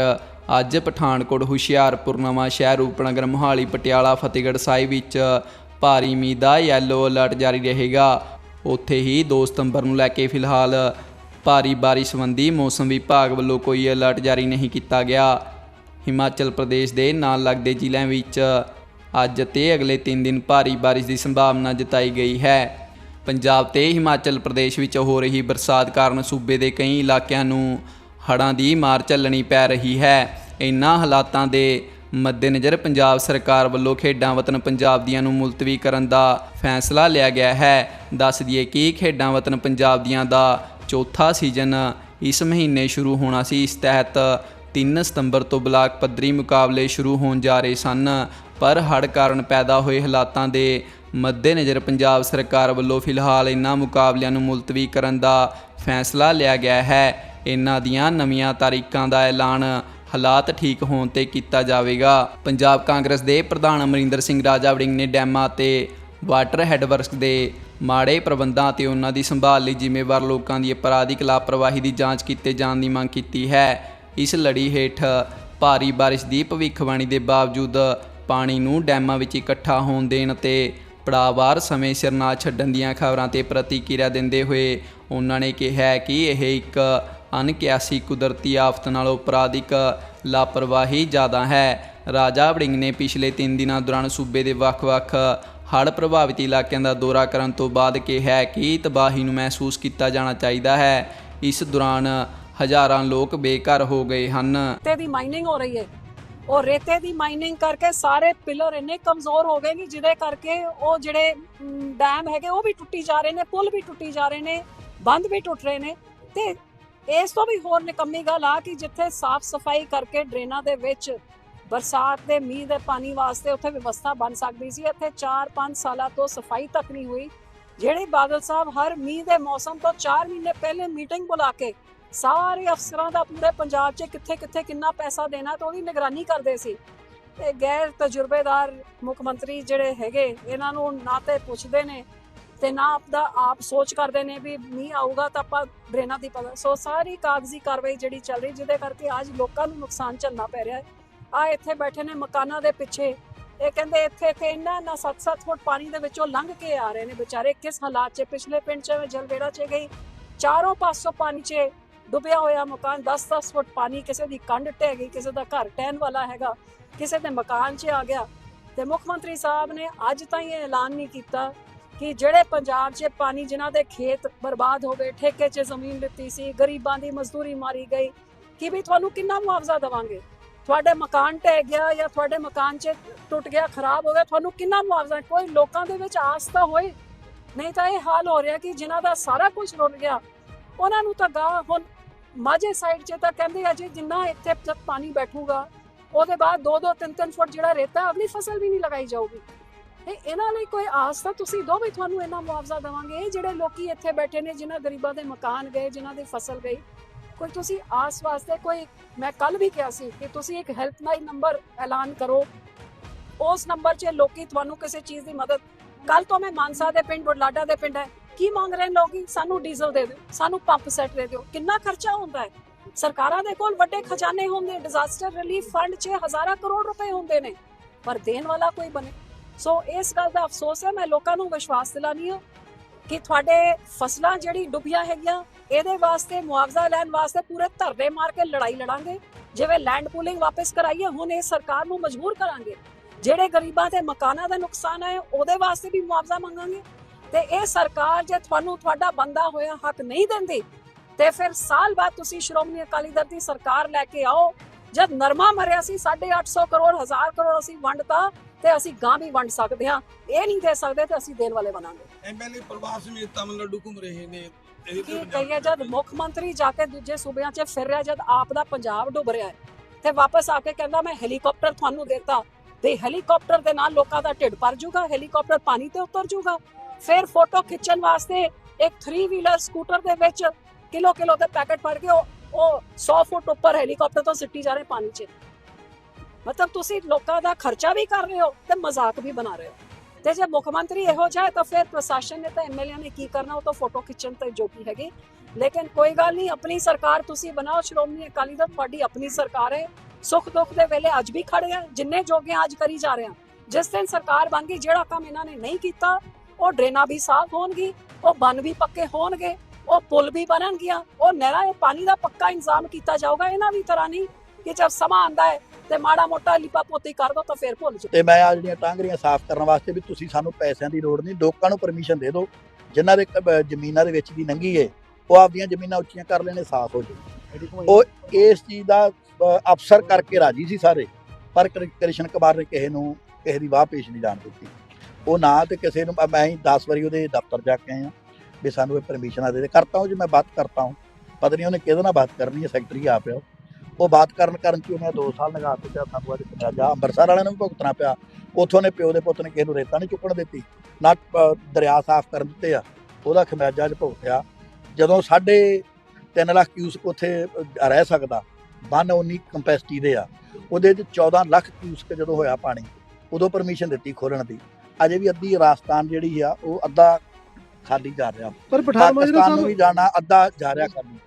ਅੱਜ ਪਠਾਨਕੋਟ, ਹੁਸ਼ਿਆਰਪੁਰ, ਨਵਾਂ ਸ਼ਹਿਰ, ਰੂਪਨਗਰ, ਮੋਹਾਲੀ, ਪਟਿਆਲਾ, ਫਤਿਹਗੜ੍ਹ ਸਾਹਿਬ ਵਿੱਚ ਭਾਰੀ ਮੀਂਹ ਦਾ ਯੈਲੋ ਅਲਰਟ ਜਾਰੀ ਰਹੇਗਾ। ਉੱਥੇ ਹੀ 2 ਸਤੰਬਰ ਨੂੰ ਲੈ ਕੇ ਫਿਲਹਾਲ ਭਾਰੀ ਬਾਰਿਸ਼ ਸੰਬੰਧੀ ਮੌਸਮ ਵਿਭਾਗ ਵੱਲੋਂ ਕੋਈ ਅਲਰਟ ਜਾਰੀ ਨਹੀਂ ਕੀਤਾ ਗਿਆ। ਹਿਮਾਚਲ ਪ੍ਰਦੇਸ਼ ਦੇ ਨਾਲ ਲੱਗਦੇ ਜ਼ਿਲ੍ਹਿਆਂ ਵਿੱਚ ਅੱਜ ਤੇ ਅਗਲੇ 3 ਦਿਨ ਭਾਰੀ ਬਾਰਿਸ਼ ਦੀ ਸੰਭਾਵਨਾ ਜਤਾਈ ਗਈ ਹੈ। ਪੰਜਾਬ ਤੇ ਹਿਮਾਚਲ ਪ੍ਰਦੇਸ਼ ਵਿੱਚ ਹੋ ਰਹੀ ਬਰਸਾਤ ਕਾਰਨ ਸੂਬੇ ਦੇ ਕਈ ਇਲਾਕਿਆਂ ਨੂੰ ਹੜ੍ਹਾਂ ਦੀ ਮਾਰ ਚੱਲਣੀ ਪੈ ਰਹੀ ਹੈ। ਇਨ੍ਹਾਂ ਹਾਲਾਤਾਂ ਦੇ ਮੱਦੇਨਜ਼ਰ ਪੰਜਾਬ ਸਰਕਾਰ ਵੱਲੋਂ ਖੇਡਾਂ ਵਤਨ ਪੰਜਾਬ ਦੀਆਂ ਨੂੰ ਮੁਲਤਵੀ ਕਰਨ ਦਾ ਫੈਸਲਾ ਲਿਆ ਗਿਆ ਹੈ। ਦੱਸ ਦਈਏ ਕਿ ਖੇਡਾਂ ਵਤਨ ਪੰਜਾਬ ਦੀਆਂ ਦਾ ਚੌਥਾ ਸੀਜ਼ਨ ਇਸ ਮਹੀਨੇ ਸ਼ੁਰੂ ਹੋਣਾ ਸੀ। ਇਸ ਤਹਿਤ 3 ਸਤੰਬਰ ਤੋਂ ਬਲਾਕ ਪੱਧਰੀ ਮੁਕਾਬਲੇ ਸ਼ੁਰੂ ਹੋਣ ਜਾ ਰਹੇ ਸਨ। ਪਰ ਹੜ੍ਹ ਕਾਰਨ ਪੈਦਾ ਹੋਏ ਹਾਲਾਤਾਂ ਦੇ ਮੱਦੇਨਜ਼ਰ ਪੰਜਾਬ ਸਰਕਾਰ ਵੱਲੋਂ ਫਿਲਹਾਲ ਇਨ੍ਹਾਂ ਮੁਕਾਬਲਿਆਂ ਨੂੰ ਮੁਲਤਵੀ ਕਰਨ ਦਾ ਫੈਸਲਾ ਲਿਆ ਗਿਆ ਹੈ। ਇਨ੍ਹਾਂ ਦੀਆਂ ਨਵੀਆਂ ਤਾਰੀਖਾਂ ਦਾ ਐਲਾਨ ਹਾਲਾਤ ਠੀਕ ਹੋਣ ਤੇ ਕੀਤਾ ਜਾਵੇਗਾ। ਪੰਜਾਬ ਕਾਂਗਰਸ ਦੇ ਪ੍ਰਧਾਨ ਅਮਰਿੰਦਰ ਸਿੰਘ ਰਾਜਾ ਵੜਿੰਗ ਨੇ ਡੈਮਾਂ ਤੇ ਵਾਟਰ ਹੈਡਵਰਕਸ ਦੇ ਮਾੜੇ ਪ੍ਰਬੰਧਾਂ ਅਤੇ ਉਹਨਾਂ ਦੀ ਸੰਭਾਲ ਲਈ ਜ਼ਿੰਮੇਵਾਰ ਲੋਕਾਂ ਦੀ ਅਪਰਾਧਿਕ ਲਾਪਰਵਾਹੀ ਦੀ ਜਾਂਚ ਕੀਤੇ ਜਾਣ ਦੀ ਮੰਗ ਕੀਤੀ ਹੈ। ਇਸ ਲੜੀ ਹੇਠ ਭਾਰੀ ਬਾਰਿਸ਼ ਦੀ ਭਵਿੱਖਬਾਣੀ ਦੇ ਬਾਵਜੂਦ ਪਾਣੀ ਨੂੰ ਡੈਮਾਂ ਵਿੱਚ ਇਕੱਠਾ ਹੋਣ ਦੇਣ ਤੇ ਪੜਾਵਾਰ ਸਮੇਂ ਸਿਰ ਨਾ ਛੱਡਣ ਦੀਆਂ ਖਬਰਾਂ ਤੇ ਪ੍ਰਤੀਕਿਰਿਆ ਦਿੰਦੇ ਹੋਏ ਉਹਨਾਂ ਨੇ ਕਿਹਾ ਕਿ ਇਹ ਇੱਕ ਅਣਕਿਆਸੀ ਕੁਦਰਤੀ ਆਫਤ ਨਾਲੋਂ ਅਪਰਾਧਿਕ ਲਾਪਰਵਾਹੀ ਜ਼ਿਆਦਾ ਹੈ। ਰਾਜਾ ਵੜਿੰਗ ਨੇ ਪਿਛਲੇ 3 ਦਿਨਾਂ ਦੌਰਾਨ ਸੂਬੇ ਦੇ ਵੱਖ-ਵੱਖ ਹੜ੍ਹ ਪ੍ਰਭਾਵਿਤ ਇਲਾਕਿਆਂ ਦਾ ਦੌਰਾ ਕਰਨ ਤੋਂ ਬਾਅਦ ਕਿਹਾ ਕਿ ਤਬਾਹੀ ਨੂੰ ਮਹਿਸੂਸ ਕੀਤਾ ਜਾਣਾ ਚਾਹੀਦਾ ਹੈ। ਇਸ ਦੌਰਾਨ ਹਜ਼ਾਰਾਂ ਲੋਕ ਬੇਘਰ ਹੋ ਗਏ ਹਨ। ਰੇਤੇ ਦੀ ਮਾਈਨਿੰਗ ਹੋ ਰਹੀ ਹੈ। ਉਹ ਰੇਤੇ ਦੀ ਮਾਈਨਿੰਗ ਕਰਕੇ ਸਾਰੇ ਪਿਲਰ ਇੰਨੇ ਕਮਜ਼ੋਰ ਹੋ ਗਏ ਨੇ, ਜਿਹਦੇ ਕਰਕੇ ਉਹ ਜਿਹੜੇ ਡੈਮ ਹੈਗੇ, ਉਹ ਵੀ ਟੁੱਟੀ ਜਾ ਰਹੇ ਨੇ, ਪੁਲ ਵੀ ਟੁੱਟੀ ਜਾ ਰਹੇ ਨੇ, ਬੰਦ ਵੀ ਟੁੱਟ ਰਹੇ ਨੇ। ਤੇ ਇਸ ਤੋਂ ਵੀ ਹੋਰ ਨਿਕੰਮੀ ਗੱਲ ਆ ਕਿ ਜਿੱਥੇ ਸਾਫ਼ ਸਫ਼ਾਈ ਕਰਕੇ ਡਰੇਨਾਂ ਦੇ ਵਿੱਚ ਬਰਸਾਤ ਦੇ ਮੀਂਹ ਦੇ ਪਾਣੀ ਵਾਸਤੇ ਉੱਥੇ ਵਿਵਸਥਾ ਬਣ ਸਕਦੀ ਸੀ। ਇੱਥੇ 4-5 ਸਾਲਾਂ ਤੋਂ ਸਫ਼ਾਈ ਤੱਕ ਨਹੀਂ ਹੋਈ। ਜਿਹੜੇ ਬਾਦਲ ਸਾਹਿਬ ਹਰ ਮੀਂਹ ਦੇ ਮੌਸਮ ਤੋਂ 4 ਮਹੀਨੇ ਪਹਿਲੇ ਮੀਟਿੰਗ ਬੁਲਾ ਕੇ ਸਾਰੇ ਅਫਸਰਾਂ ਦਾ ਪੂਰੇ ਪੰਜਾਬ 'ਚ ਕਿੱਥੇ ਕਿੱਥੇ ਕਿੰਨਾ ਪੈਸਾ ਦੇਣਾ ਤੇ ਉਹਦੀ ਨਿਗਰਾਨੀ ਕਰਦੇ ਸੀ। ਤੇ ਗੈਰ ਤਜਰਬੇਦਾਰ ਮੁੱਖ ਮੰਤਰੀ ਜਿਹੜੇ ਹੈਗੇ, ਇਹਨਾਂ ਨੂੰ ਨਾ ਤੇ ਪੁੱਛਦੇ ਨੇ ਤੇ ਨਾ ਆਪਦਾ ਆਪ ਸੋਚ ਕਰਦੇ ਨੇ ਵੀ ਮੀਂਹ ਆਊਗਾ ਤਾਂ ਆਪਾਂ ਡਰੇਨਾਂ ਦੀ ਪਤਾ ਸੋ ਸਾਰੀ ਕਾਗਜ਼ੀ ਕਾਰਵਾਈ ਜਿਹੜੀ ਚੱਲ ਰਹੀ, ਜਿਹਦੇ ਕਰਕੇ ਅੱਜ ਲੋਕਾਂ ਨੂੰ ਨੁਕਸਾਨ ਝੱਲਣਾ ਪੈ ਰਿਹਾ ਹੈ। ਆ ਇੱਥੇ ਬੈਠੇ ਨੇ ਮਕਾਨਾਂ ਦੇ ਪਿੱਛੇ। ਇਹ ਕਹਿੰਦੇ ਇੱਥੇ ਇੱਥੇ ਇੰਨਾ ਨਾ 7-7 ਫੁੱਟ ਪਾਣੀ ਦੇ ਵਿੱਚੋਂ ਲੰਘ ਕੇ ਆ ਰਹੇ ਨੇ ਵਿਚਾਰੇ। ਕਿਸ ਹਾਲਾਤ 'ਚ? ਪਿਛਲੇ ਪਿੰਡ 'ਚ ਮੈਂ ਜਲਵੇੜਾ 'ਚ ਗਈ। ਚਾਰੋਂ ਪਾਸੋਂ ਪਾਣੀ 'ਚ ਡੁੱਬਿਆ ਹੋਇਆ ਮਕਾਨ। 10-10 ਫੁੱਟ ਪਾਣੀ ਕਿਸੇ ਦੀ ਕੰਧ ਟਹਿ ਗਈ, ਕਿਸੇ ਦਾ ਘਰ ਟਹਿਣ ਵਾਲਾ ਹੈਗਾ, ਕਿਸੇ ਦੇ ਮਕਾਨ 'ਚ ਆ ਗਿਆ। ਤੇ ਮੁੱਖ ਮੰਤਰੀ ਸਾਹਿਬ ਨੇ ਅੱਜ ਤਾਈਂ ਇਹ ਐਲਾਨ ਨਹੀਂ ਕੀਤਾ ਕਿ ਜਿਹੜੇ ਪੰਜਾਬ 'ਚ ਪਾਣੀ ਜਿਨ੍ਹਾਂ ਦੇ ਖੇਤ ਬਰਬਾਦ ਹੋ ਗਏ, ਠੇਕੇ 'ਚ ਜ਼ਮੀਨ ਦਿੱਤੀ ਸੀ, ਗਰੀਬਾਂ ਦੀ ਮਜ਼ਦੂਰੀ ਮਾਰੀ ਗਈ, ਕਿ ਵੀ ਤੁਹਾਨੂੰ ਕਿੰਨਾ ਮੁਆਵਜ਼ਾ ਦੇਵਾਂਗੇ? ਤੁਹਾਡੇ ਮਕਾਨ ਢਹਿ ਗਿਆ ਜਾਂ ਤੁਹਾਡੇ ਮਕਾਨ 'ਚ ਟੁੱਟ ਗਿਆ, ਖਰਾਬ ਹੋ ਗਿਆ, ਤੁਹਾਨੂੰ ਕਿੰਨਾ ਮੁਆਵਜ਼ਾ ਕੋਈ ਲੋਕਾਂ ਦੇ ਵਿੱਚ ਆਸ ਤਾਂ ਹੋਏ? ਨਹੀਂ ਤਾਂ ਇਹ ਹਾਲ ਹੋ ਰਿਹਾ ਕਿ ਜਿਨ੍ਹਾਂ ਦਾ ਸਾਰਾ ਕੁਝ ਰੁੜ ਗਿਆ, ਉਹਨਾਂ ਨੂੰ ਤਾਂ ਗਾ ਹੁਣ ਮਾਝੇ ਸਾਈਡ 'ਚ ਤਾਂ ਕਹਿੰਦੇ ਆ ਜੀ, ਜਿੰਨਾ ਇੱਥੇ ਤੱਕ ਪਾਣੀ ਬੈਠੂਗਾ, ਉਹਦੇ ਬਾਅਦ 2-2 3-3 ਫੁੱਟ ਜਿਹੜਾ ਰੇਤਾ ਅਗਲੀ ਫਸਲ ਵੀ ਨਹੀਂ ਲਗਾਈ ਜਾਊਗੀ। ਇਹ ਇਹਨਾਂ ਲਈ ਕੋਈ ਆਸ ਤਾਂ ਤੁਸੀਂ ਦੋ ਵੀ ਤੁਹਾਨੂੰ ਇੰਨਾ ਮੁਆਵਜ਼ਾ ਦੇਵਾਂਗੇ, ਇਹ ਜਿਹੜੇ ਲੋਕੀ ਇੱਥੇ ਬੈਠੇ ਨੇ, ਜਿਨ੍ਹਾਂ ਗਰੀਬਾਂ ਦੇ ਮਕਾਨ ਗਏ, ਜਿਨ੍ਹਾਂ ਦੀ ਫਸਲ ਗਈ ਕੋਈ ਤੁਸੀਂ ਆਸ ਵਾਸਤੇ ਕੋਈ, ਮੈਂ ਕੱਲ ਵੀ ਕਿਹਾ ਸੀ ਕਿ ਤੁਸੀਂ ਇੱਕ ਹੈਲਪਲਾਈਨ ਨੰਬਰ ਐਲਾਨ ਕਰੋ। ਉਸ ਨੰਬਰ 'ਚ ਲੋਕੀ ਤੁਹਾਨੂੰ ਕਿਸੇ ਚੀਜ਼ ਦੀ ਮਦਦ ਕੱਲ ਤੋਂ ਮੈਂ ਮਾਨਸਾ ਦੇ ਪਿੰਡ, ਬੁਢਲਾਡਾ ਦੇ ਪਿੰਡ ਹੈ, ਕੀ ਮੰਗ ਰਹੇ ਨੇ ਲੋਕੀ? ਸਾਨੂੰ ਡੀਜ਼ਲ ਦੇ ਦਿਓ, ਸਾਨੂੰ ਪੰਪ ਸੈੱਟ ਦੇ ਦਿਓ, ਕਿੰਨਾ ਖਰਚਾ ਹੁੰਦਾ ਹੈ? ਸਰਕਾਰਾਂ ਦੇ ਕੋਲ ਵੱਡੇ ਖਜ਼ਾਨੇ ਹੁੰਦੇ ਡਿਜ਼ਾਸਟਰ ਰਿਲੀਫ ਫੰਡ 'ਚ ਹਜ਼ਾਰਾਂ ਕਰੋੜ ਰੁਪਏ ਹੁੰਦੇ ਨੇ, ਪਰ ਦੇਣ ਵਾਲਾ ਕੋਈ ਬਣੇ। ਸੋ ਇਸ ਗੱਲ ਦਾ ਅਫਸੋਸ ਹੈ, ਮੈਂ ਲੋਕਾਂ ਨੂੰ ਵਿਸ਼ਵਾਸ ਦਿਲਾਨੀ ਹਾਂ ਕਿ ਤੁਹਾਡੇ ਫਸਲਾਂ ਜਿਹੜੀ ਡੁੱਬੀਆਂ ਹੈਗੀਆਂ ਇਹਦੇ ਵਾਸਤੇ, ਮੁਆਵਜ਼ਾ ਲੈਣ ਵਾਸਤੇ ਪੂਰੇ ਧਰਨੇ ਮਾਰ ਕੇ ਲੜਾਈ ਲੜਾਂਗੇ। ਜਿਵੇਂ ਲੈਂਡ ਪੂਲਿੰਗ ਵਾਪਸ ਕਰਾਈਏ, ਹੁਣ ਇਹ ਸਰਕਾਰ ਨੂੰ ਮਜਬੂਰ ਕਰਾਂਗੇ। ਜਿਹੜੇ ਗਰੀਬਾਂ ਦੇ ਮਕਾਨਾਂ ਦਾ ਨੁਕਸਾਨ ਹੈ, ਉਹਦੇ ਵਾਸਤੇ ਵੀ ਮੁਆਵਜ਼ਾ ਮੰਗਾਂਗੇ। ਤੇ ਇਹ ਸਰਕਾਰ ਜੇ ਤੁਹਾਨੂੰ ਤੁਹਾਡਾ ਬੰਦਾ ਹੋਇਆ ਹੱਕ ਨਹੀਂ ਦਿੰਦੀ, ਤੇ ਫਿਰ ਸਾਲ ਬਾਅਦ ਤੁਸੀਂ ਸ਼੍ਰੋਮਣੀ ਅਕਾਲੀ ਦਲ ਦੀ ਸਰਕਾਰ ਲੈ ਕੇ ਆਓ। ਜਦ ਨਰਮਾ ਮਰਿਆ ਸੀ 850 ਕਰੋੜ 1000 ਕਰੋੜ ਅਸੀਂ ਵੰਡਤਾ ਤੇ ਅਸੀਂ ਗਾਂ ਵੀ ਵੰਡ ਸਕਦੇ ਹਾਂ। ਇਹ ਨਹੀਂ ਦੇ ਸਕਦੇ ਤੇ ਅਸੀਂ ਦੇਣ ਵਾਲੇ ਬਣਾਂਗੇ। ਐਮਐਲਏ ਪ੍ਰਵਾਸ ਸਮੇਤ ਤਮਿਲਨਾਡੂ ਘੁੰਮ ਰਹੇ ਨੇ। ਕੀ ਕਹੀਏ ਜਦ ਮੁੱਖ ਮੰਤਰੀ ਜਾ ਕੇ ਦੂਜੇ ਸੂਬਿਆਂ 'ਚ ਫਿਰ ਰਿਹਾ ਜਦ ਆਪ ਦਾ ਪੰਜਾਬ ਡੁੱਬ ਰਿਹਾ ਹੈ ਤੇ ਵਾਪਸ ਆ ਕੇ ਕਹਿੰਦਾ ਮੈਂ ਹੈਲੀਕਾਪਟਰ ਤੁਹਾਨੂੰ ਦੇਤਾ। ਤੇ ਹੈਲੀਕਾਪਟਰ ਦੇ ਨਾਲ ਲੋਕਾਂ ਦਾ ਢਿੱਡ ਭਰ ਜਾਊਗਾ ਹੈਲੀਕਾਪਟਰ ਪਾਣੀ ਤੇ ਉਤਰ ਜਾਊਗਾ ਫਿਰ ਫੋਟੋ ਖਿੱਚਣ ਵਾਸਤੇ ਇੱਕ 3 ਵੀਲਰ ਸਕੂਟਰ ਦੇ ਵਿੱਚ ਕਿਲੋ ਕਿਲੋ ਦੇ ਪੈਕੇਟ ਭਰ ਕੇ ਉਹ ਉਹ 100 ਫੁੱਟ ਉੱਪਰ ਹੈਲੀਕਾਪਟਰ ਤੋਂ ਸਿੱਟੀ ਜਾ ਰਹੇ ਪਾਣੀ 'ਚ। ਮਤਲਬ ਤੁਸੀਂ ਲੋਕਾਂ ਦਾ ਖਰਚਾ ਵੀ ਕਰ ਰਹੇ ਹੋ ਤੇ ਮਜ਼ਾਕ ਵੀ ਬਣਾ ਰਹੇ ਹੋ। ਤੇ ਜੇ ਮੁੱਖ ਮੰਤਰੀ ਇਹੋ ਜਿਹਾ, ਤਾਂ ਫਿਰ ਪ੍ਰਸ਼ਾਸਨ ਨੇ ਤਾਂ ਐਮਐਲਏ ਨੇ ਕੀ ਕਰਨਾ, ਉਹ ਤਾਂ ਫੋਟੋ ਖਿੱਚਣ ਤੇ ਜੋਗੀ ਹੈਗੇ। ਲੇਕਿਨ ਕੋਈ ਗੱਲ ਨਹੀਂ, ਆਪਣੀ ਸਰਕਾਰ ਤੁਸੀਂ ਬਣਾਓ, ਸ਼੍ਰੋਮਣੀ ਅਕਾਲੀ ਦਲ ਤੁਹਾਡੀ ਆਪਣੀ ਸਰਕਾਰ ਹੈ। ਸੁੱਖ ਦੁੱਖ ਦੇ ਵੇਲੇ ਅੱਜ ਵੀ ਖੜੇ ਆ, ਜਿੰਨੇ ਜੋਗੇ ਅੱਜ ਕਰੀ ਜਾ ਰਹੇ ਆ। ਜਿਸ ਦਿਨ ਸਰਕਾਰ ਬਣ ਗਈ, ਜਿਹੜਾ ਕੰਮ ਇਹਨਾਂ ਨੇ ਨਹੀਂ ਕੀਤਾ, ਉਹ ਡਰੇਨਾਂ ਵੀ ਸਾਫ਼ ਹੋਣਗੀ, ਉਹ ਬੰਨ ਵੀ ਪੱਕੇ ਹੋਣਗੇ, ਉਹ ਪੁਲ ਵੀ ਬਣਨਗੀਆਂ, ਉਹ ਨਹਿਰਾਂ, ਇਹ ਪਾਣੀ ਦਾ ਪੱਕਾ ਇੰਤਜ਼ਾਮ ਕੀਤਾ ਜਾਊਗਾ, ਇਹਨਾਂ ਦੀ ਤਰ੍ਹਾਂ ਨਹੀਂ ਕਿ ਜਦ ਸਮਾਂ ਆਂਦਾ ਹੈ ਤੇ ਮਾੜਾ ਮੋਟਾ ਲਿਪਾ ਪੋਤੀ ਕਰ ਦੋ ਤਾਂ ਫਿਰ ਭੁੱਲ ਜਾਓ। ਤੇ ਮੈਂ ਆ ਜਿਹੜੀਆਂ ਟਾਂਗਰੀਆਂ ਸਾਫ਼ ਕਰਨ ਵਾਸਤੇ ਵੀ ਤੁਸੀਂ ਸਾਨੂੰ ਪੈਸਿਆਂ ਦੀ ਲੋੜ ਨਹੀਂ ਲੋਕਾਂ ਨੂੰ ਪਰਮਿਸ਼ਨ ਦੇ ਦਿਓ। ਜਿਨ੍ਹਾਂ ਦੇ ਕ- ਅਹ ਜ਼ਮੀਨਾਂ ਦੇ ਵਿੱਚ ਦੀ ਲੰਘੀ ਏ ਉਹ ਆਪਦੀਆਂ ਜ਼ਮੀਨਾਂ ਉੱਚੀਆਂ ਕਰ ਲੈਣੇ ਸਾਫ਼ ਹੋ ਜਾਏ ਉਹ ਇਸ ਚੀਜ਼ ਦਾ ਅਹ, ਅਫਸਰ ਕਰਕੇ ਰਾਜੀ ਸੀ ਸਾਰੇ ਪਰ ਕ੍ਰਿ- ਕ੍ਰਿਸ਼ਨ ਕੁਮਾਰ ਨੇ ਕਿਸੇ ਨੂੰ ਕਿਸੇ ਦੀ ਵਾਹ ਪੇਸ਼ ਨਹੀਂ ਜਾਣ ਦਿੱਤੀ। ਉਹ ਨਾ ਤੇ ਕਿਸੇ ਨੂੰ ਮੈਂ ਹੀ 10 ਵਾਰੀ ਉਹਦੇ ਦਫ਼ਤਰ ਜਾ ਕੇ ਆਇਆ ਵੀ ਸਾਨੂੰ ਇਹ ਪਰਮਿਸ਼ਨਾਂ ਦੇ ਦੇ। ਕਰਤਾ ਹੂੰ ਜੀ ਮੈਂ ਬਾਤ ਕਰਤਾ ਹੂੰ ਪਤਾ ਨਹੀਂ ਉਹਨੇ ਕਿਹਦੇ ਨਾਲ ਬਾਤ ਕਰਨੀ ਹੈ ਸੈਕਟਰੀ ਆ ਉਹ। ਉਹ ਬਾਤ ਕਰਨ ਕਰਨ ਚ ਉਹਨੇ 2 ਸਾਲ ਲਗਾ ਦਿੱਤੇ ਸਾਨੂੰ ਅੱਜ ਪੰਜਾਬਾ ਅੰਮ੍ਰਿਤਸਰ ਵਾਲਿਆਂ ਨੂੰ ਵੀ ਭੁਗਤਣਾ ਪਿਆ। ਉਥੋਂ ਨੇ ਪਿਓ ਦੇ ਪੁੱਤ ਨੇ ਕਿਸੇ ਨੂੰ ਰੇਤਾ ਨਹੀਂ ਚੁੱਕਣ ਦਿੱਤੀ ਨਾ ਦਰਿਆ ਸਾਫ਼ ਕਰਨ ਦਿੱਤੇ ਆ। ਉਹਦਾ ਖਮਿਆਜਾ ਅੱਜ ਭੁਗਤਿਆ। ਜਦੋਂ ਸਾਡੇ 3 ਲੱਖ ਕਿਊਸਕ ਉੱਥੇ ਰਹਿ ਸਕਦਾ ਬੰਨ 19 ਕੰਪੈਸਿਟੀ ਦੇ ਆ। ਉਹਦੇ ਚ 14 ਲੱਖ ਕਿਊਸਕ ਜਦੋਂ ਹੋਇਆ ਪਾਣੀ ਉਦੋਂ ਪਰਮਿਸ਼ਨ ਦਿੱਤੀ ਖੋਲਣ ਦੀ। ਅਜੇ ਵੀ ਅੱਧੀ ਰਾਜਸਥਾਨ ਜਿਹੜੀ ਆ ਉਹ ਅੱਧਾ ਖਾਲੀ ਜਾ ਰਿਹਾ। ਪਰ ਪਠਾਨ ਮਾਜਰਾ ਸਾਹਿਬ ਵੀ ਜਾਣਾ ਅੱਧਾ ਜਾ ਰਿਹਾ ਖਾਲੀ।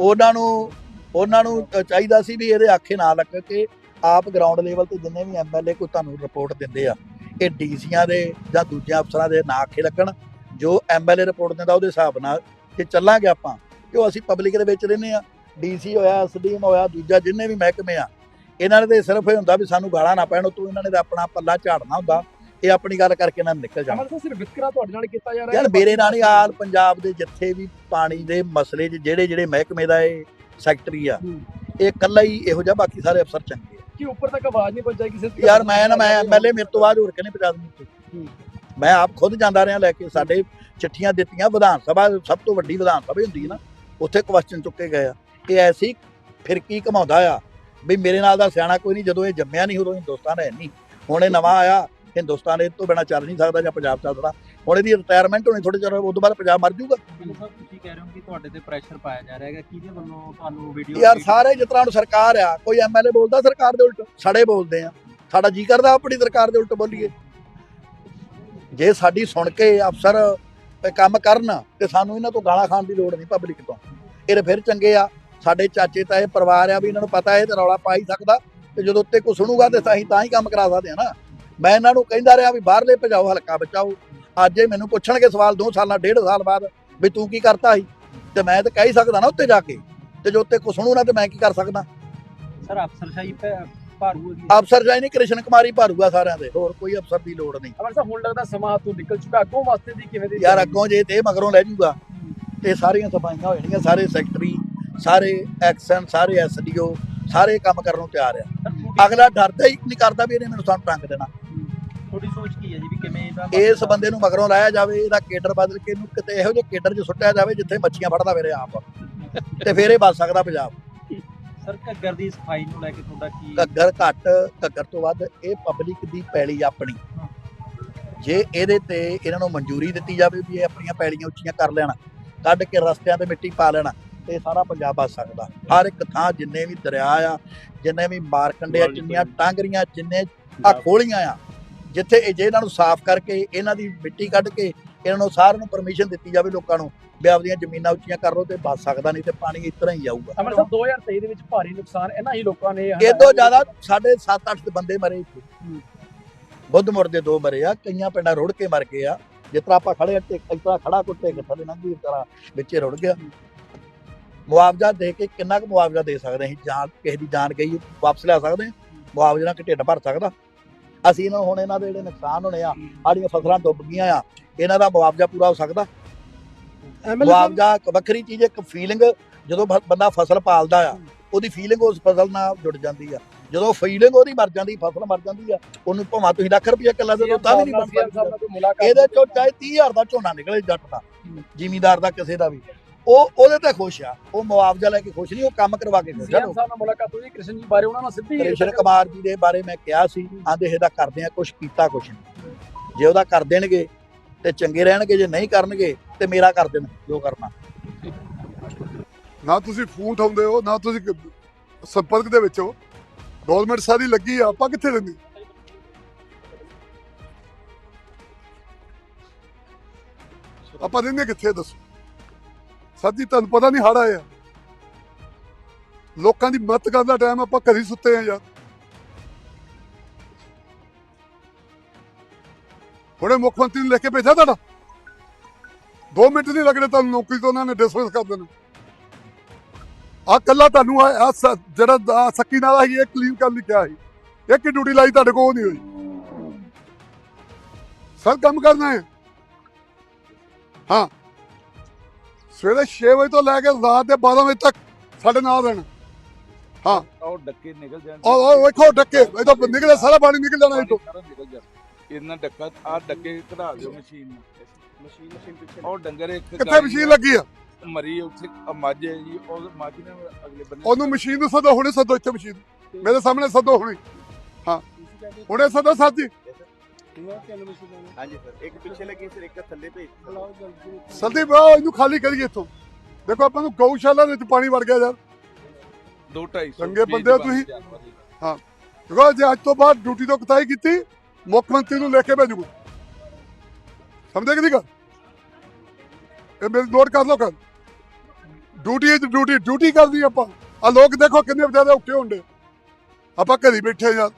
ਉਹਨਾਂ ਨੂੰ ਉਹਨਾਂ ਨੂੰ ਚਾਹੀਦਾ ਸੀ ਵੀ ਇਹਦੇ ਆਖੇ ਨਾ ਲੱਗ ਕੇ ਆਪ ਗਰਾਊਂਡ ਲੈਵਲ ਤੇ ਜਿੰਨੇ ਵੀ ਐਮਐਲਏ ਕੋਈ ਤੁਹਾਨੂੰ ਰਿਪੋਰਟ ਦਿੰਦੇ ਆ ਇਹ ਡੀਸੀਆਂ ਦੇ ਜਾਂ ਦੂਜਿਆਂ ਅਫਸਰਾਂ ਦੇ ਨਾ ਆਖੇ ਲੱਗਣ ਜੋ ਐਮਐਲਏ ਰਿਪੋਰਟ ਦਿੰਦਾ ਉਹਦੇ ਹਿਸਾਬ ਨਾਲ ਕਿ ਚੱਲਾਂਗੇ ਆਪਾਂ ਕਿਉਂ ਅਸੀਂ ਪਬਲਿਕ ਦੇ ਵਿੱਚ ਰਹਿੰਦੇ ਆ ਡੀਸੀ ਹੋਇਆ ਐਸਡੀਐਮ ਹੋਇਆ ਦੂਜਾ ਜਿੰਨੇ ਵੀ ਮਹਿਕਮੇ ਆ ਇਹਨਾਂ ਨੇ ਤੇ ਸਿਰਫ ਇਹ ਹੁੰਦਾ ਵੀ ਸਾਨੂੰ ਗਾਲਾਂ ਨਾ ਪੈਣ ਤੂੰ ਇਹਨਾਂ ਨੇ ਤਾਂ ਆਪਣਾ ਪੱਲਾ ਝਾੜਨਾ ਹੁੰਦਾ ਇਹ ਆਪਣੀ ਗੱਲ ਕਰਕੇ ਇਹਨਾਂ ਨੂੰ ਨਿਕਲ ਜਾਣਾ। ਅਮਰ ਸਿਰਫ ਵਿਤਕਰਾ ਤੁਹਾਡੇ ਨਾਲ ਕੀਤਾ ਜਾ ਰਿਹਾ ਯਾਰ ਮੇਰੇ ਨਾਲ ਹੀ ਆਲ ਪੰਜਾਬ ਦੇ ਜਿੱਥੇ ਵੀ ਪਾਣੀ ਦੇ ਮਸਲੇ 'ਚ ਜਿਹੜੇ ਜਿਹੜੇ ਮਹਿਕਮੇ ਦਾ ਇਹ ਸੈਕਟਰੀ ਆ। ਇਹ ਇਕੱਲਾ ਹੀ ਇਹੋ ਜਿਹਾ ਬਾਕੀ ਸਾਰੇ ਅਫਸਰ ਚੰਗੇ ਆ। ਕਿ ਉੱਪਰ ਤੱਕ ਆਵਾਜ਼ ਨਹੀਂ ਪਹੁੰਚਾਈ ਕਿਸੇ ਤੱਕ? ਯਾਰ ਮੈਂ ਨਾ ਮੈਂ ਐਮਐਲਏ ਮੇਰੇ ਤੋਂ ਬਾਅਦ ਹੋਰ ਕਿਨੇ ਪਹੁੰਚਾ ਦੂੰ ਹੂੰ। ਮੈਂ ਆਪ ਖੁਦ ਜਾਂਦਾ ਰਿਹਾ ਲੈ ਕੇ ਸਾਡੇ ਚਿੱਠੀਆਂ ਦਿੱਤੀਆਂ ਵਿਧਾਨ ਸਭਾ ਸਭ ਤੋਂ ਵੱਡੀ ਵਿਧਾਨ ਸਭਾ ਹੁੰਦੀ ਹੈ ਨਾ ਉੱਥੇ ਕੁਐਸਚਨ ਚੁੱਕੇ ਗਏ ਆ। ਇਹ ਐਸੀ ਫਿਰਕੀ ਘਮਾਉਂਦਾ ਆ? ਵੀ ਮੇਰੇ ਨਾਲ ਦਾ ਸਿਆਣਾ ਕੋਈ ਨਹੀਂ ਜਦੋਂ ਇਹ ਜੰਮਿਆ ਨਹੀਂ ਉਦੋਂ ਹਿੰਦੁਸਤਾਨ ਹੈ ਨਹੀਂ। ਹੁਣ ਇਹ ਨਵਾਂ ਆਇਆ ਹਿੰਦੁਸਤਾਨ ਇਹ ਤੋਂ ਬਿਨਾ ਚੱਲ ਨਹੀਂ ਸਕਦਾ ਜਾਂ ਪੰਜਾਬ ਚੱਲ ਸਕਦਾ ਹੁਣ ਇਹਦੀ ਰਿਟਾਇਰਮੈਂਟ ਹੋਣੀ ਥੋੜੇ ਚਿਰ ਉਸ ਤੋਂ ਬਾਅਦ ਪੰਜਾਬ ਮਰ ਜਾਊਗਾ। ਮੈਨੂੰ ਸਰ ਤੁਸੀਂ ਕਹਿ ਰਹੇ ਹੋ ਕਿ ਤੁਹਾਡੇ ਤੇ ਪ੍ਰੈਸ਼ਰ ਪਾਇਆ ਜਾ ਰਿਹਾ ਹੈਗਾ ਕਿਹਦੇ ਵੱਲੋਂ ਤੁਹਾਨੂੰ ਵੀਡੀਓ ਯਾਰ ਸਾਰੇ ਤਰ੍ਹਾਂ ਹੁਣ ਸਰਕਾਰ ਆ ਕੋਈ ਐਮਐਲਏ ਬੋਲਦਾ ਸਰਕਾਰ ਦੇ ਉਲਟ ਸਾਡੇ ਬੋਲਦੇ ਆ। ਸਾਡਾ ਜੀ ਕਰਦਾ ਆਪਣੀ ਸਰਕਾਰ ਦੇ ਉਲਟ ਬੋਲੀਏ। ਜੇ ਸਾਡੀ ਸੁਣ ਕੇ ਅਫਸਰ ਇਹ ਕੰਮ ਕਰਨ ਤੇ ਸਾਨੂੰ ਇਹਨਾਂ ਤੋਂ ਗਾਲਾਂ ਖਾਣ ਦੀ ਲੋੜ ਨਹੀਂ ਪਬਲਿਕ ਤੋਂ। ਇਹ ਤਾਂ ਫਿਰ ਚੰਗੇ ਆ। ਸਾਡੇ ਚਾਚੇ ਤਾਏ ਪਰਿਵਾਰ ਆ ਵੀ ਇਹਨਾਂ ਨੂੰ ਪਤਾ ਹੈ ਤੇ ਰੌਲਾ ਪਾ ਹੀ ਸਕਦਾ। ਤੇ ਜਦੋਂ ਉੱਤੇ ਕੋਈ ਸੁਣੂਗਾ ਤੇ ਅਸੀਂ ਤਾਂ ਹੀ ਕੰਮ ਕਰਾ ਸਕਦੇ ਆ ਨਾ। ਮੈਂ ਇਹਨਾਂ ਨੂੰ ਕਹਿੰਦਾ ਰਿਹਾ ਵੀ ਬਾਹਰਲੇ ਭਜਾਓ ਹਲਕਾ ਬਚਾਓ। ਅੱਜ ਇਹ ਮੈਨੂੰ ਪੁੱਛਣਗੇ ਸਵਾਲ 2 ਸਾਲਾਂ ਡੇਢ ਸਾਲ ਬਾਅਦ ਵੀ ਤੂੰ ਕੀ ਕਰਤਾ ਸੀ? ਤੇ ਮੈਂ ਤਾਂ ਕਹਿ ਹੀ ਸਕਦਾ ਨਾ ਉੱਤੇ ਜਾ ਕੇ। ਤੇ ਜੋ ਉੱਤੇ ਕੋਈ ਸੁਣੂ ਨਾ ਤੇ ਮੈਂ ਕੀ ਕਰ ਸਕਦਾ? ਸਰ ਅਫਸਰਸ਼ਾਹੀ ਭਾਰੂ ਅਫਸਰ ਜਾਈ ਨਹੀਂ ਕ੍ਰਿਸ਼ਨ ਕੁਮਾਰੀ ਭਾਰੂਗਾ ਸਾਰਿਆਂ ਦੇ। ਹੋਰ ਕੋਈ ਅਫਸਰ ਦੀ ਲੋੜ ਨਹੀਂ। ਅਮਰ ਸਾਹਿਬ ਹੁਣ ਲੱਗਦਾ ਸਮਾਂ ਹੱਥੋਂ ਨਿਕਲ ਚੁੱਕਾ। ਅੱਗੋਂ ਵਾਸਤੇ ਦੀ ਕਿਵੇਂ ਦੀ ਯਾਰ ਅੱਗੋਂ ਜੇ ਤੇ ਮਗਰੋਂ ਲੈ ਜੂਗਾ ਤੇ ਸਾਰੀਆਂ ਸਫਾਈਆਂ ਹੋ ਜਾਣਗੀਆਂ ਸਾਰੇ ਸੈਕਟਰੀ ਸਾਰੇ ਐਕਸ਼ਨ ਸਾਰੇ ਐਸਡੀਓ ਸਾਰੇ ਕੰਮ ਕਰਨ ਨੂੰ ਤਿਆਰ ਆ। ਅਗਲਾ ਡਰਦਾ ਹੀ ਨਹੀਂ ਕਰਦਾ ਵੀ ਇਹਨੇ ਮੈਨੂੰ ਸਾਨੂੰ ਟੰਗ ਦੇਣਾ। ਤੁਹਾਡੀ ਸੋਚ ਕੀ ਹੈ ਜੀ ਵੀ ਕਿਵੇਂ ਇਹਦਾ ਇਸ ਬੰਦੇ ਨੂੰ ਮਗਰੋਂ ਲਾਇਆ ਜਾਵੇ ਇਹਦਾ ਕੇਡਰ ਬਦਲ ਕੇ ਇਹਨੂੰ ਕਿਤੇ ਇਹੋ ਜਿਹੇ ਕੇਡਰ 'ਚ ਸੁੱਟਿਆ ਜਾਵੇ ਜਿੱਥੇ ਮੱਛੀਆਂ ਫੜਦਾ ਫਿਰੇ ਆਪ। ਤੇ ਫੇਰ ਇਹ ਬਚ ਸਕਦਾ ਪੰਜਾਬ। ਸਰ ਘੱਗਰ ਦੀ ਸਫ਼ਾਈ ਨੂੰ ਲੈ ਕੇ ਤੁਹਾਡਾ ਕੀ ਘੱਗਰ ਘੱਟ ਘੱਗਰ ਤੋਂ ਵੱਧ ਇਹ ਪਬਲਿਕ ਦੀ ਪੈਲੀ ਆਪਣੀ। ਜੇ ਇਹਦੇ ਤੇ ਇਹਨਾਂ ਨੂੰ ਮਨਜ਼ੂਰੀ ਦਿੱਤੀ ਜਾਵੇ ਵੀ ਇਹ ਆਪਣੀਆਂ ਪੈਲੀਆਂ ਉੱਚੀਆਂ ਕਰ ਲੈਣ ਕੱਢ ਕੇ ਰਸਤਿਆਂ ਤੇ ਮਿੱਟੀ ਪਾ ਲੈਣ ਤੇ ਸਾਰਾ ਪੰਜਾਬ ਬਚ ਸਕਦਾ। ਹਰ ਇੱਕ ਥਾਂ ਜਿੰਨੇ ਵੀ ਦਰਿਆ ਆ ਜਿੰਨੇ ਵੀ ਮਾਰਕੰਡੇ ਆ ਜਿੰਨੀਆਂ ਟਾਂਗਰੀਆਂ ਜਿੰਨੇ ਆ ਖੋਲੀਆਂ ਆ ਜਿੱਥੇ ਇਹ ਜੇ ਇਹਨਾਂ ਨੂੰ ਸਾਫ਼ ਕਰਕੇ ਇਹਨਾਂ ਦੀ ਮਿੱਟੀ ਕੱਢ ਕੇ ਇਹਨਾਂ ਨੂੰ ਸਾਰਿਆਂ ਨੂੰ ਪਰਮਿਸ਼ਨ ਦਿੱਤੀ ਜਾਵੇ ਲੋਕਾਂ ਨੂੰ ਵੀ ਆਪਦੀਆਂ ਜ਼ਮੀਨਾਂ ਉੱਚੀਆਂ ਕਰ ਲਓ ਤੇ ਬਚ ਸਕਦਾ ਨਹੀਂ ਤੇ ਪਾਣੀ ਇਸ ਤਰ੍ਹਾਂ ਹੀ ਜਾਊਗਾ। ਅਮਰ ਸਾਹਿਬ 2023 ਦੇ ਵਿੱਚ ਭਾਰੀ ਨੁਕਸਾਨ ਇਹਨਾਂ ਹੀ ਲੋਕਾਂ ਨੇ ਤੋਂ ਜ਼ਿਆਦਾ ਸਾਡੇ 7-8 ਬੰਦੇ ਮਰੇ ਇੱਥੇ। ਬੁੱਧਮੁਰ ਦੇ ਦੋ ਮਰੇ ਆ ਕਈਆਂ ਪਿੰਡਾਂ ਰੁੜ ਕੇ ਮਰ ਗਏ ਆ। ਜਿਸ ਤਰ੍ਹਾਂ ਆਪਾਂ ਖੜੇ ਤੇ ਇਸ ਤਰ੍ਹਾਂ ਖੜਾ ਕੁੱਤੇ ਕਿ ਥੱਲੇ ਲੰਘੀ ਇਸ ਤਰ੍ਹਾਂ ਵਿੱਚੇ ਰੁੜ ਗਿਆ। ਮੁਆਵਜ਼ਾ ਦੇ ਕੇ ਕਿੰਨਾ ਕੁ ਮੁਆਵਜ਼ਾ ਦੇ ਸਕਦੇ ਅਸੀਂ? ਜਾਨ ਕਿਸੇ ਦੀ ਜਾਨ ਗਈ ਵਾਪਸ ਲਿਆ ਸਕਦੇ ਹਾਂ ਮੁਆਵਜ਼ੇ ਨਾਲ ਕਿ ਢਿੱਡ ਭਰ ਸਕਦਾ? ਅਸੀਂ ਇਹਨਾਂ ਨੂੰ ਹੁਣ ਇਹਨਾਂ ਦੇ ਜਿਹੜੇ ਨੁਕਸਾਨ ਹੋਣੇ ਆ ਸਾਡੀਆਂ ਫਸਲਾਂ ਡੁੱਬ ਗਈਆਂ ਆ ਇਹਨਾਂ ਦਾ ਮੁਆਵਜ਼ਾ ਪੂਰਾ ਹੋ ਸਕਦਾ? ਮੁਆਵਜ਼ਾ ਇੱਕ ਵੱਖਰੀ ਚੀਜ਼ ਇੱਕ ਫੀਲਿੰਗ ਜਦੋਂ ਬੰਦਾ ਫਸਲ ਪਾਲਦਾ ਆ ਉਹਦੀ ਫੀਲਿੰਗ ਉਸ ਫਸਲ ਨਾਲ ਜੁੜ ਜਾਂਦੀ ਆ। ਜਦੋਂ ਫੀਲਿੰਗ ਉਹਦੀ ਮਰ ਜਾਂਦੀ ਫਸਲ ਮਰ ਜਾਂਦੀ ਆ ਉਹਨੂੰ ਭਾਵੇਂ ਤੁਸੀਂ ਲੱਖ ਰੁਪਏ ਕਿੱਲਾ ਦੇ ਦੋ ਤਾਂ ਵੀ ਨਹੀਂ ਬਣ ਸਕਦੀ ਇਹਦੇ ਚੋਂ ਚਾਹੇ 30000 ਦਾ ਝੋਨਾ ਨਿਕਲੇ ਜੱਟ ਦਾ ਜ਼ਿਮੀਂਦਾਰ ਦਾ ਕਿਸੇ ਦਾ ਵੀ। ਉਹ ਉਹਦੇ ਤੇ ਖੁਸ਼ ਆ। ਉਹ ਮੁਆਵਜ਼ਾ ਲੈ ਕੇ ਖੁਸ਼ ਨਹੀਂ ਉਹ ਕੰਮ ਕਰਵਾ ਕੇ ਖੁਸ਼ ਆ ਸਾਹਿਬ ਨਾਲ ਮੁਲਾਕਾਤ ਹੋਈ ਕ੍ਰਿਸ਼ਨ ਜੀ ਬਾਰੇ ਉਹਨਾਂ ਨਾਲ ਸਿੱਧੀ ਕ੍ਰਿਸ਼ਨ ਕੁਮਾਰ ਜੀ ਦੇ ਬਾਰੇ ਮੈਂ ਕਿਹਾ ਸੀ ਆਂਦੇ ਇਹਦਾ ਕਰਦੇ ਆ ਕੁਝ ਕੀਤਾ ਕੁਝ ਨਹੀਂ। ਜੇ ਉਹਦਾ ਕਰ ਦੇਣਗੇ ਤੇ ਚੰਗੇ ਰਹਿਣਗੇ ਜੇ ਨਹੀਂ ਕਰਨਗੇ ਤੇ ਮੇਰਾ ਕਰ ਦੇਣ ਜੋ ਕਰਨਾ। ਨਾ ਤੁਸੀਂ ਫੋਨ ਉਠਾਉਂਦੇ ਹੋ ਨਾ ਤੁਸੀਂ ਸੰਪਰਕ ਦੇ ਵਿੱਚ ਹੋ। ਗਵਰਨਮੈਂਟ ਸਾਰੀ ਲੱਗੀ ਆ ਆਪਾਂ ਕਿੱਥੇ ਰਹਿੰਦੇ? ਆਪਾਂ ਰਹਿੰਦੇ ਕਿੱਥੇ ਦੱਸੋ? ਸਾਡੀ ਤੁਹਾਨੂੰ ਪਤਾ ਨਹੀਂ ਹੜ ਆਇਆ ਲੋਕਾਂ ਦੀ ਮਦਦ ਕਰਨ ਦਾ ਟਾਈਮ ਆਪਾਂ ਘਰੀ ਸੁੱਤੇ ਆ ਯਾਰ। ਹੁਣੇ ਮੁੱਖ ਮੰਤਰੀ ਨੂੰ ਲਿਖ ਕੇ ਭੇਜਿਆ ਤੁਹਾਡਾ। 2 ਮਿੰਟ ਨਹੀਂ ਲੱਗਣੇ ਤੁਹਾਨੂੰ ਨੌਕਰੀ ਤੋਂ, ਉਹਨਾਂ ਨੇ ਡਿਸਮਿਸ ਕਰ ਦੇਣਾ। ਆ ਕੱਲਾ ਤੁਹਾਨੂੰ ਆ ਜਿਹੜਾ ਸੱਕੀ ਨਾਲ ਸੀ ਇਹ ਕਲੀਨ ਕਰਨ ਲਈ ਕਿਹਾ ਸੀ। ਇੱਕ ਹੀ ਡਿਊਟੀ ਲਾਈ ਤੁਹਾਡੇ ਕੋਲ, ਉਹ ਨਹੀਂ ਹੋਈ। ਸਰ, ਕੰਮ ਕਰਨਾ ਹੈ। ਹਾਂ। ਸਵੇਰੇ 6 ਵਜੇ ਤੋਂ ਲੈ ਕੇ ਰਾਤ ਦੇ 12 ਵਜੇ ਤੱਕ ਸਾਡੇ ਨਾਲ ਰਹਿਣਾ। ਉਹ ਡੱਕੇ ਨਿਕਲ ਜਾਣ। ਔਰ ਉਹ ਵੇਖੋ ਡੱਕੇ। ਇਹ ਤਾਂ ਨਿਕਲੇ ਸਾਰਾ ਪਾਣੀ ਨਿਕਲ ਜਾਣਾ ਇਹ ਤੋਂ ਸਾਰਾ ਨਿਕਲ ਜਾ ਇਹਨਾਂ ਡੱਕਾ ਆ ਡੱਕੇ ਕਢਾ ਦਿਓ ਮਸ਼ੀਨ ਨੂੰ। ਮਸ਼ੀਨ ਮਸ਼ੀਨ ਪਿੱਛੇ ਉਹ ਡੰਗਰ ਇੱਕ ਕਿੱਥੇ ਮਸ਼ੀਨ ਲੱਗੀ ਆ? ਮਰੀ ਉੱਥੇ ਮੱਝ ਹੈ ਜੀ ਉਹ ਮੱਝ ਨੇ ਅਗਲੇ ਬੰਨੇ ਉਹਨੂੰ ਮਸ਼ੀਨ ਨੂੰ ਸਦੋ ਹੁਣੇ ਸਦੋ ਇੱਥੇ ਮਸ਼ੀਨ। ਮੇਰੇ ਸਾਹਮਣੇ ਸਦੋ ਹੁਣੇ। ਹਾਂ। ਹੁਣੇ ਸਦੋ ਸਾਜੀ ਹਾਂਜੀ ਸਰ ਇੱਕ ਪਿੱਛੇ ਲੱਗੀ ਸਰ ਇੱਕ ਥੱਲੇ ਭੇਜ ਸਲਦੀ ਬਾਹ ਇਹਨੂੰ ਖਾਲੀ ਕਰੀਏ ਇੱਥੋਂ। ਦੇਖੋ ਆਪਾਂ ਨੂੰ ਗਊਸ਼ਾਲਾ ਦੇ ਵਿੱਚ ਪਾਣੀ ਵੜ ਗਿਆ ਯਾਰ। 2 250 ਚੰਗੇ ਬੰਦੇ ਹੋ ਤੁਸੀਂ। ਦੇਖੋ ਜੇ। ਅੱਜ ਤੋਂ ਬਾਅਦ ਡਿਊਟੀ ਤੋਂ ਕਤਾਈ ਕੀਤੀ ਮੁੱਖ ਮੰਤਰੀ ਨੂੰ ਲੈ ਕੇ ਭੇਜੂਗਾ। ਸਮਝੇ ਕਿ ਨਹੀਂ ਗੱਲ? ਇਹ ਮੇਰੀ ਨੋਟ ਕਰ ਲਓ ਕਰ ਡਿਊਟੀ ਹੈ ਡਿਊਟੀ ਡਿਊਟੀ ਕਰਦੀ ਆਪਾਂ। ਆ ਲੋਕ ਦੇਖੋ ਕਿੰਨੇ ਵਿਚਾਰੇ ਔਖੇ ਹੁੰਦੇ। ਆਪਾਂ ਘਰੀ ਬੈਠੇ ਯਾਰ।